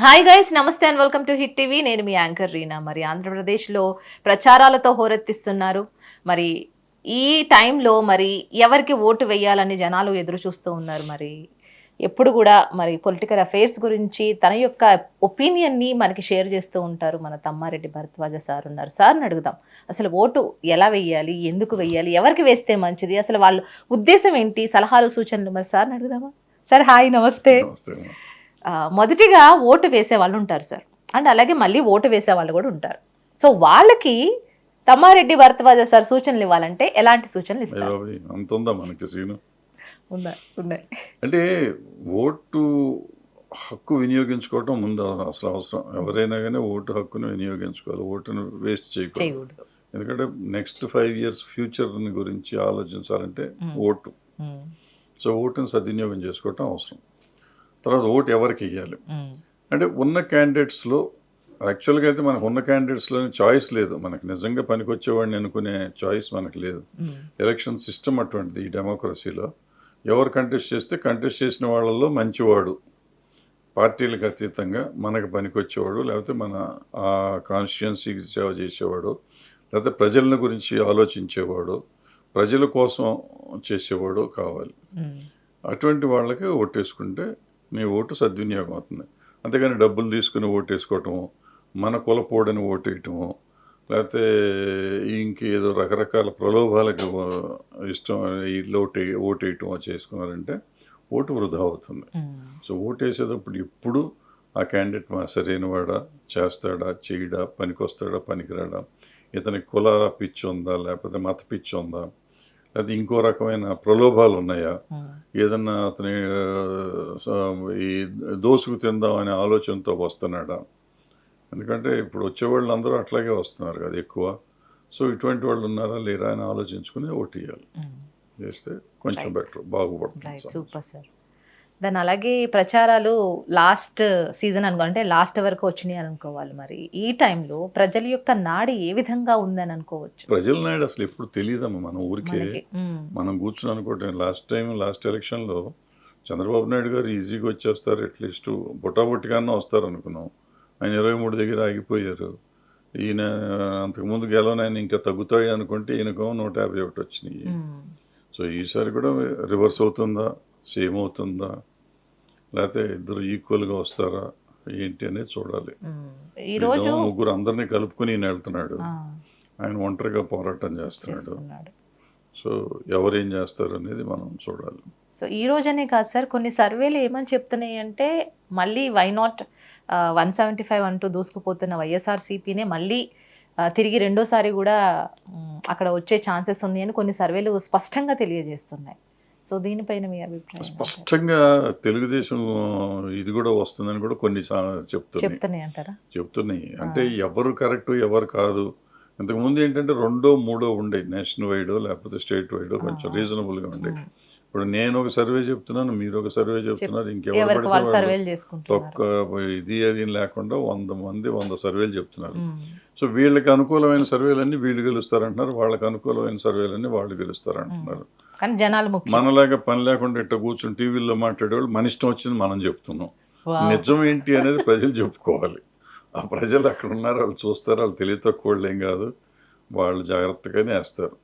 Hi guys namaste and welcome to hit TV నేను మీ anchor Reena. మరి ఆంధ్రప్రదేశ్లో ప్రచారాలతో హోరెత్తిస్తున్నారు. మరి ఈ టైంలో మరి ఎవరికి ఓటు వేయాలని జనాలు ఎదురు చూస్తూ ఉన్నారు. మరి ఎప్పుడు కూడా మరి పొలిటికల్ అఫైర్స్ గురించి తన యొక్క ఒపీనియన్ని మనకి షేర్ చేస్తూ ఉంటారు. మన తమ్మారెడ్డి భరద్వాజ సార్ ఉన్నారు. సార్ని అడుగుదాం. అసలు ఓటు ఎలా వేయాలి? ఎందుకు వేయాలి? ఎవరికి వేస్తే మంచిది? అసలు వాళ్ళ ఉద్దేశం ఏంటి? సలహాలు సూచనలు మరి సార్ని అడుగుదామా? సార్ హాయ్ నమస్తే నమస్తే. మొదటిగా ఓటు వేసే వాళ్ళు ఉంటారు సార్. అండ్ అలాగే మళ్ళీ ఓటు వేసే వాళ్ళు కూడా ఉంటారు. సో వాళ్ళకి తమ్మారెడ్డి భరద్వాజ సార్ సూచనలు ఇవ్వాలంటే ఎలాంటి సూచనలు ఇస్తారు? అంత ఉందా మనకి సీను? ఉన్నాయి. అంటే ఓటు హక్కు వినియోగించుకోవటం ముందు అసలు అవసరం. ఎవరైనా కానీ ఓటు హక్కును వినియోగించుకోవాలి ఓటును వేస్ట్ చేయకూడదు. ఎందుకంటే నెక్స్ట్ ఫైవ్ ఇయర్స్ ఫ్యూచర్ గురించి ఆలోచించాలంటే. ఓటు. సో ఓటును సద్వినియోగం చేసుకోవటం అవసరం. తర్వాత ఓటు ఎవరికి ఇవ్వాలి అంటే ఉన్న క్యాండిడేట్స్లో యాక్చువల్గా అయితే మనకు ఉన్న క్యాండిడేట్స్లోని చాయిస్ లేదు. మనకు నిజంగా పనికొచ్చేవాడిని అనుకునే చాయిస్ మనకు లేదు. ఎలక్షన్ సిస్టమ్ అటువంటిది ఈ డెమోక్రసీలో ఎవరు కంటెస్ట్ చేస్తే కంటెస్ట్ చేసిన వాళ్ళల్లో మంచివాడు. పార్టీలకు అతీతంగా మనకు పనికొచ్చేవాడు లేకపోతే మన ఆ కాన్స్టిట్యున్సీకి సేవ చేసేవాడు లేకపోతే ప్రజల గురించి ఆలోచించేవాడు ప్రజల కోసం చేసేవాడు కావాలి. అటువంటి వాళ్ళకి ఓటేసుకుంటే నీ ఓటు సద్వినియోగం అవుతుంది. అంతేగాని డబ్బులు తీసుకుని ఓటేసుకోవటము మన కులపోడని ఓటేయటము లేకపోతే ఇంకేదో రకరకాల ప్రలోభాలకు ఇష్టం ఓటే ఓటేయటం చేసుకున్నారంటే ఓటు వృధా అవుతుంది. సో ఓటేసేటప్పుడు ఎప్పుడు ఆ క్యాండిడేట్ మా సరైన వాడా చేస్తాడా చేయడా పనికొస్తాడా పనికిరాడా? ఇతనికి కుల పిచ్చి ఉందా లేకపోతే మత పిచ్చి ఉందా? లేకపోతే ఇంకో రకమైన ప్రలోభాలు ఉన్నాయా? ఏదన్నా అతని ఈ దోసుకు తిందాం అనే ఆలోచనతో వస్తున్నాడా? ఎందుకంటే ఇప్పుడు వచ్చేవాళ్ళు అందరూ అట్లాగే వస్తున్నారు కదా ఎక్కువ. సో ఇటువంటి వాళ్ళు ఉన్నారా? లేరా అని ఆలోచించుకుని ఓటు వేయాలి ఉమ్. చేస్తే కొంచెం బెటర్ బాగుపడుతుంది. సూపర్ సార్ దాని అలాగే ప్రచారాలు లాస్ట్ సీజన్ అనుకో అంటే లాస్ట్ వరకు వచ్చినాయి అని అనుకోవాలి మరి. ఈ టైంలో ప్రజల యొక్క నాడి ఏ విధంగా ఉందని అనుకోవచ్చు? ప్రజల నాయుడు అసలు ఎప్పుడు తెలియదమ్మా మన ఊరికే మనం కూర్చుని అనుకోవటం లాస్ట్ టైం లాస్ట్ ఎలక్షన్లో చంద్రబాబు నాయుడు గారు ఈజీగా వచ్చేస్తారు. అట్లీస్ట్ బుటాబుట్టిగానే వస్తారు అనుకున్నాం. ఆయన ఇరవై మూడు దగ్గర ఆగిపోయారు. ఈయన అంతకుముందు గెలవని ఆయన ఇంకా తగ్గుతాయి అనుకుంటే ఈయనకో నూట యాభై ఒకటి వచ్చినాయి. సో ఈసారి కూడా రివర్స్ అవుతుందా? సేమ్ అవుతుందా? లేకపోతే ఇద్దరు ఈక్వల్గా వస్తారా ఏంటి అనేది చూడాలి. ఈరోజు ముగ్గురు అందరినీ కలుపుకొని ఈయన వెళ్తున్నాడు. ఆయన ఒంటరిగా పోరాటం చేస్తున్నాడు. సో ఎవరేం చేస్తారు అనేది మనం చూడాలి. సో ఈ రోజనే కాదు సార్ కొన్ని సర్వేలు ఏమని చెప్తున్నాయి అంటే మళ్ళీ why not one seventy five అంటూ దూసుకుపోతున్న వైఎస్ఆర్సీపీనే మళ్ళీ తిరిగి రెండోసారి కూడా అక్కడ వచ్చే ఛాన్సెస్ ఉన్నాయని కొన్ని సర్వేలు స్పష్టంగా తెలియజేస్తున్నాయి. సో దీనిపైన మీ అభిప్రాయం? స్పష్టంగా తెలుగుదేశం ఇది కూడా వస్తుందని కూడా కొన్ని చెప్తున్నాయి. చెప్తున్నాయి అంటారా? చెప్తున్నాయి. అంటే ఎవరు కరెక్ట్ ఎవరు కాదు. ఇంతకుముందు ఏంటంటే రెండో మూడో ఉండే నేషనల్ వైడ్ లేకపోతే స్టేట్ వైడ్ కొంచెం రీజనబుల్గా ఉండే ఇప్పుడు నేను ఒక సర్వే చెప్తున్నాను మీరు ఒక సర్వే చెప్తున్నారు ఇంకెవరు తొక్క ఇది అది లేకుండా వంద మంది వంద సర్వేలు చెప్తున్నారు. సో వీళ్ళకి అనుకూలమైన సర్వేలన్నీ వీళ్ళు గెలుస్తారంటున్నారు వాళ్ళకి అనుకూలమైన సర్వేలన్నీ వాళ్ళు గెలుస్తారంటున్నారు. కానీ జనాలు ముఖ్యం. మనలాగా పని లేకుండా ఇట్లా కూర్చొని టీవీలో మాట్లాడేవాళ్ళు మన ఇష్టం వచ్చింది మనం చెప్తున్నాం. నిజం ఏంటి అనేది ప్రజలు చెప్పుకోవాలి. ఆ ప్రజలు అక్కడ ఉన్నారు వాళ్ళు చూస్తారు వాళ్ళు తెలివి తక్కువ వాళ్ళు ఏం కాదు. వాళ్ళు జాగ్రత్తగానే వేస్తారు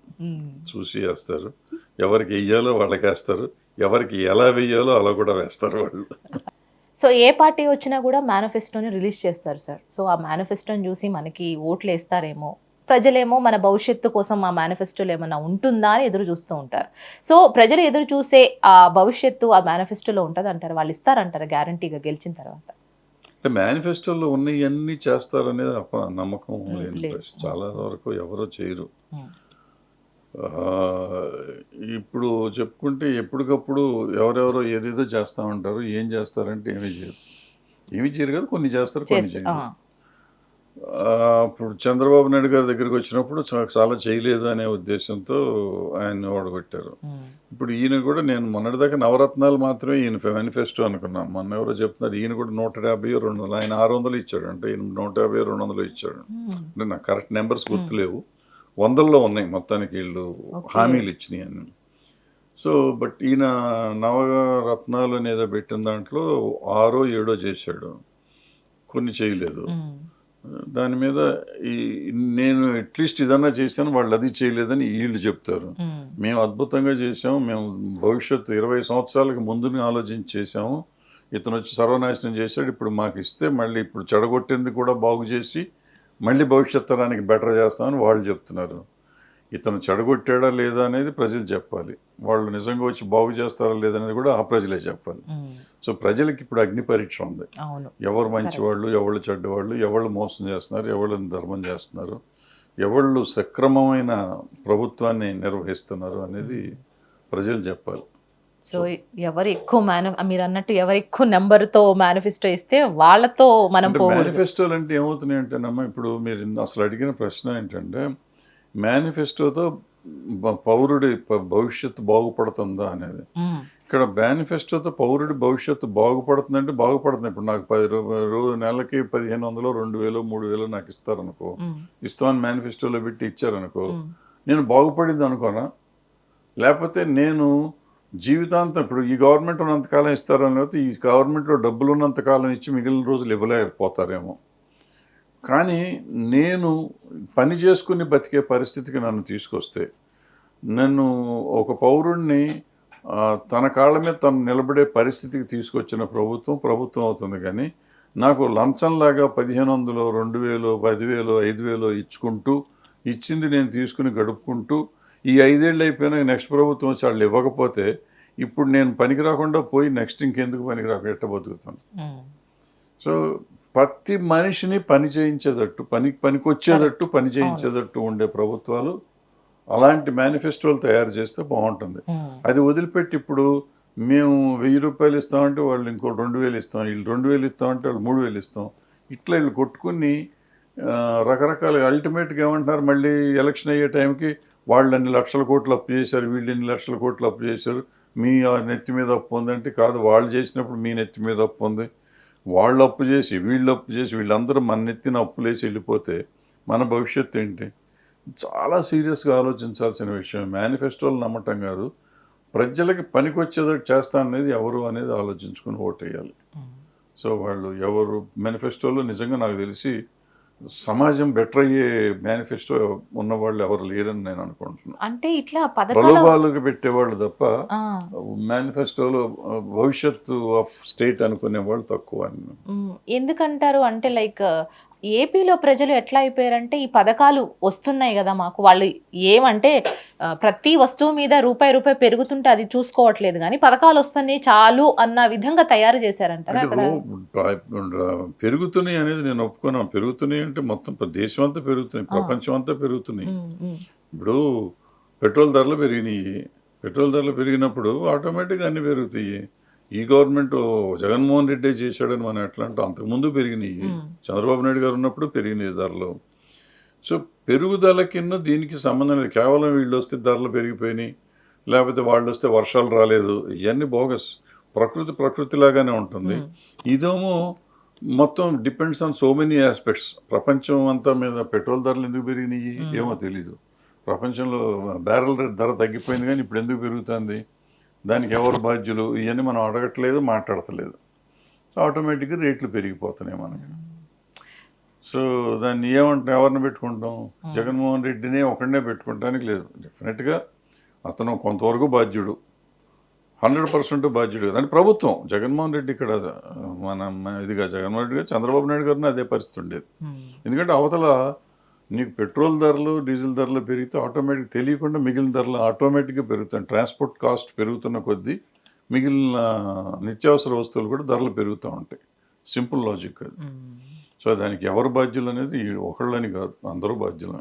చూసి వేస్తారు. ఎవరికి వెయ్యాలో వాళ్ళకి వేస్తారు. ఎవరికి ఎలా వెయ్యాలో అలా కూడా వేస్తారు వాళ్ళు. సో ఏ పార్టీ వచ్చినా కూడా మేనిఫెస్టోని రిలీజ్ చేస్తారు సార్ సో ఆ మేనిఫెస్టోని చూసి మనకి ఓట్లు వేస్తారేమో ప్రజలేమో మన భవిష్యత్తు కోసం ఆ మేనిఫెస్టోలో ఏమైనా ఉంటుందా అని ఎదురు చూస్తూ ఉంటారు. సో ప్రజలు ఎదురు చూసే ఆ భవిష్యత్తు ఆ మేనిఫెస్టోలో ఉంటుంది అంటారు. వాళ్ళు ఇస్తారంటారు గ్యారంటీగా గెలిచిన తర్వాత. మేనిఫెస్టోలో ఉన్నవన్నీ చేస్తారనేది నమ్మకం లేదు. చాలా వరకు ఎవరో చేయరు. ఇప్పుడు చెప్పుకుంటే ఎప్పటికప్పుడు ఎవరెవరో ఏదేదో చేస్తూ ఉంటారు. ఏం చేస్తారంటే ఏమీ చేయరు. ఏమీ చేయరు కదా కొన్ని చేస్తారు కొన్ని చేయరు. ఇప్పుడు చంద్రబాబు నాయుడు గారి దగ్గరికి వచ్చినప్పుడు చాలా చేయలేదు అనే ఉద్దేశంతో ఆయన్ని ఓడగొట్టారు. ఇప్పుడు ఈయన కూడా నేను మొన్నటిదాకా నవరత్నాలు మాత్రమే ఈయన మేనిఫెస్టో అనుకున్నాను. మొన్న ఎవరో చెప్తున్నారు ఈయన కూడా నూట యాభై రెండు వందలు ఆయన ఆరు వందలు ఇచ్చాడు. అంటే ఈయన నూట యాభై రెండు వందలు ఇచ్చాడు. అంటే నాకు కరెక్ట్ నెంబర్స్ గుర్తులేవు. వందల్లో ఉన్నాయి మొత్తానికి వీళ్ళు. హామీలు ఇచ్చినాయి అని సో బట్ ఈయన నవరత్నాలు అనేది పెట్టిన దాంట్లో ఆరో ఏడో చేశాడు. కొన్ని చేయలేదు. దాని మీద ఈ నేను అట్లీస్ట్ ఇదన్నా చేశాను వాళ్ళు అది చేయలేదని వీళ్ళు చెప్తారు. మేము. అద్భుతంగా చేసాము మేము భవిష్యత్తు ఇరవై సంవత్సరాలకు ముందుని ఆలోచించి చేసాము ఇతను వచ్చి సర్వనాశనం చేశాడు ఇప్పుడు మాకు ఇస్తే మళ్ళీ ఇప్పుడు చెడగొట్టింది కూడా బాగు చేసి మళ్ళీ భవిష్యత్ తరానికి బెటర్ చేస్తామని వాళ్ళు చెప్తున్నారు. ఇతను చెడగొట్టాడా లేదా అనేది ప్రజలు చెప్పాలి. వాళ్ళు నిజంగా వచ్చి బాగు చేస్తారా లేదనేది కూడా ఆ ప్రజలే చెప్పాలి. సో ప్రజలకి ఇప్పుడు అగ్ని పరీక్ష ఉంది. ఎవరు మంచివాళ్ళు ఎవళ్ళు చెడ్డవాళ్ళు ఎవళ్ళు మోసం చేస్తున్నారు ఎవళ్ళు ధర్మం చేస్తున్నారు ఎవళ్ళు సక్రమమైన ప్రభుత్వాన్ని నిర్వహిస్తున్నారు అనేది ప్రజలు చెప్పాలి. సో ఎవరు ఎక్కువ మేన మీరు అన్నట్టు ఎవరు ఎక్కువ నెంబర్తో మేనిఫెస్టో ఇస్తే వాళ్ళతో మనం మేనిఫెస్టోలు అంటే ఏమవుతున్నాయి అంటేనమ్మా ఇప్పుడు మీరు అసలు అడిగిన ప్రశ్న ఏంటంటే మేనిఫెస్టోతో పౌరుడి భవిష్యత్తు బాగుపడుతుందా అనేది. ఇక్కడ మేనిఫెస్టోతో పౌరుడి భవిష్యత్తు బాగుపడుతుందంటే బాగుపడుతుంది. ఇప్పుడు నాకు పది రోజు నెలకి పదిహేను వందలు రెండు వేలు మూడు వేలు నాకు ఇస్తారనుకో. ఇస్తామని మేనిఫెస్టోలో పెట్టి ఇచ్చారనుకో. నేను బాగుపడింది అనుకోనా? లేకపోతే నేను జీవితాంతం ఇప్పుడు ఈ గవర్నమెంట్ ఉన్నంతకాలం ఇస్తారని లేకపోతే ఈ గవర్నమెంట్లో డబ్బులు ఉన్నంతకాలం ఇచ్చి మిగిలిన రోజులు ఇవ్వలేకపోతారేమో. కానీ నేను పని చేసుకుని బతికే పరిస్థితికి నన్ను తీసుకొస్తే నన్ను ఒక పౌరుణ్ణి తన కాళ్ళ మీద తను నిలబడే పరిస్థితికి తీసుకొచ్చిన ప్రభుత్వం ప్రభుత్వం అవుతుంది కానీ నాకు లంచంలాగా పదిహేను వందలు రెండు వేలు పదివేలు ఐదు వేలు ఇచ్చుకుంటూ ఇచ్చింది నేను తీసుకుని గడుపుకుంటూ ఈ ఐదేళ్ళు అయిపోయినా నెక్స్ట్ ప్రభుత్వం వచ్చి వాళ్ళు ఇవ్వకపోతే ఇప్పుడు నేను పనికి రాకుండా పోయి నెక్స్ట్ ఇంకెందుకు పనికి రాక ఎట్ట బతుకుతాను సో ప్రతి మనిషిని పని చేయించేటట్టు పని పనికొచ్చేటట్టు పని చేయించేటట్టు ఉండే ప్రభుత్వాలు అలాంటి మేనిఫెస్టోలు తయారు చేస్తే బాగుంటుంది. ఉమ్, అది వదిలిపెట్టి ఇప్పుడు మేము వెయ్యి రూపాయలు ఇస్తామంటే వాళ్ళు ఇంకో రెండు వేలు ఇస్తాం వీళ్ళు రెండు వేలు ఇస్తామంటే వాళ్ళు మూడు వేలు ఇస్తాం. ఇట్లా వీళ్ళు కొట్టుకుని రకరకాల అల్టిమేట్గా ఏమంటున్నారు మళ్ళీ ఎలక్షన్ అయ్యే టైంకి వాళ్ళు అన్ని లక్షల కోట్లు అప్పు చేశారు వీళ్ళు ఎన్ని లక్షల కోట్లు అప్పు చేశారు మీ ఆ నెత్తి మీద అప్పు ఉందంటే కాదు వాళ్ళు చేసినప్పుడు మీ నెత్తి మీద అప్పు ఉంది. వాళ్ళు అప్పు చేసి వీళ్ళు అప్పు చేసి వీళ్ళందరూ మన నెత్తిన అప్పులేసి వెళ్ళిపోతే మన భవిష్యత్తు ఏంటి? చాలా సీరియస్గా ఆలోచించాల్సిన విషయం. మేనిఫెస్టోలు నమ్మటం కాదు. ప్రజలకి పనికొచ్చేటట్టు చేస్తా అనేది ఎవరు అనేది ఆలోచించుకుని ఓటేయాలి. సో వాళ్ళు ఎవరు మేనిఫెస్టోలో నిజంగా నాకు తెలిసి సమాజం బెటర్ అయ్యే మేనిఫెస్టో ఉన్నవాళ్ళు ఎవరు లేరని నేను అనుకుంటున్నాను అంటే ఇట్లా ప్రలోభాలకు పెట్టేవాళ్ళు తప్ప మేనిఫెస్టోలో భవిష్యత్తు ఆఫ్ స్టేట్ అనుకునే వాళ్ళు తక్కువ ఎందుకంటారు? అంటే లైక్ ఏపీలో ప్రజలు ఎట్లా అయిపోయారంటే ఈ పథకాలు వస్తున్నాయి కదా మాకు. వాళ్ళు ఏమంటే ప్రతి వస్తువు మీద రూపాయి రూపాయి పెరుగుతుంటే అది చూసుకోవట్లేదు కానీ పథకాలు వస్తున్నాయి చాలు అన్న విధంగా తయారు చేశారంటారా ర- పెరుగుతున్నాయి అనేది నేను ఒప్పుకున్నాను. పెరుగుతున్నాయి అంటే మొత్తం దేశం అంతా పెరుగుతున్నాయి ప్రపంచం అంతా పెరుగుతున్నాయి. ఇప్పుడు పెట్రోల్ ధరలు పెరిగినాయి. పెట్రోల్ ధరలు పెరిగినప్పుడు ఆటోమేటిక్గా అన్ని పెరుగుతాయి. ఈ గవర్నమెంట్ జగన్మోహన్ రెడ్డి చేశాడని మనం ఎట్లా అంటే? అంతకుముందు పెరిగినాయి. చంద్రబాబు నాయుడు గారు ఉన్నప్పుడు పెరిగినాయి ధరలు. సో పెరుగుదల కింద దీనికి సంబంధం లేదు. కేవలం వీళ్ళు వస్తే ధరలు పెరిగిపోయినాయి. లేకపోతే వాళ్ళు వస్తే వర్షాలు రాలేదు. ఇవన్నీ బోగస్. ప్రకృతి ప్రకృతిలాగానే ఉంటుంది. ఉమ్, ఇదేమో మొత్తం depends on so many aspects ప్రపంచం అంతా మీద పెట్రోల్ ధరలు ఎందుకు పెరిగినాయి? ఏమో తెలీదు. ప్రపంచంలో బ్యారెల్ ధర తగ్గిపోయింది కానీ ఇప్పుడు ఎందుకు పెరుగుతుంది? దానికి ఎవరు బాధ్యులు? ఇవన్నీ మనం అడగట్లేదు మాట్లాడతలేదు. ఆటోమేటిక్గా రేట్లు పెరిగిపోతున్నాయి మనకి. సో దాన్ని ఏమంటాం? ఎవరిని పెట్టుకుంటాం? జగన్మోహన్ రెడ్డినే ఒకడినే పెట్టుకుంటానికి లేదు. డెఫినెట్గా అతను కొంతవరకు బాధ్యుడు. Hundred percent బాధ్యుడు. అంటే ప్రభుత్వం. జగన్మోహన్ రెడ్డి ఇక్కడ మన ఇదిగా జగన్మోహన్ రెడ్డి గారు చంద్రబాబు నాయుడు గారిని అదే పరిస్థితి ఉండేది. ఎందుకంటే అవతల నీకు పెట్రోల్ ధరలు డీజిల్ ధరలు పెరిగితే ఆటోమేటిక్ తెలియకుండా మిగిలిన ధరలు ఆటోమేటిక్గా పెరుగుతాయి. ట్రాన్స్పోర్ట్ కాస్ట్ పెరుగుతున్న కొద్దీ మిగిలిన నిత్యావసర వస్తువులు కూడా ధరలు పెరుగుతూ ఉంటాయి. సింపుల్ లాజిక్ అది. సో దానికి ఎవరు బాధ్యులు అనేది ఒకళ్ళని కాదు అందరూ బాధ్యులు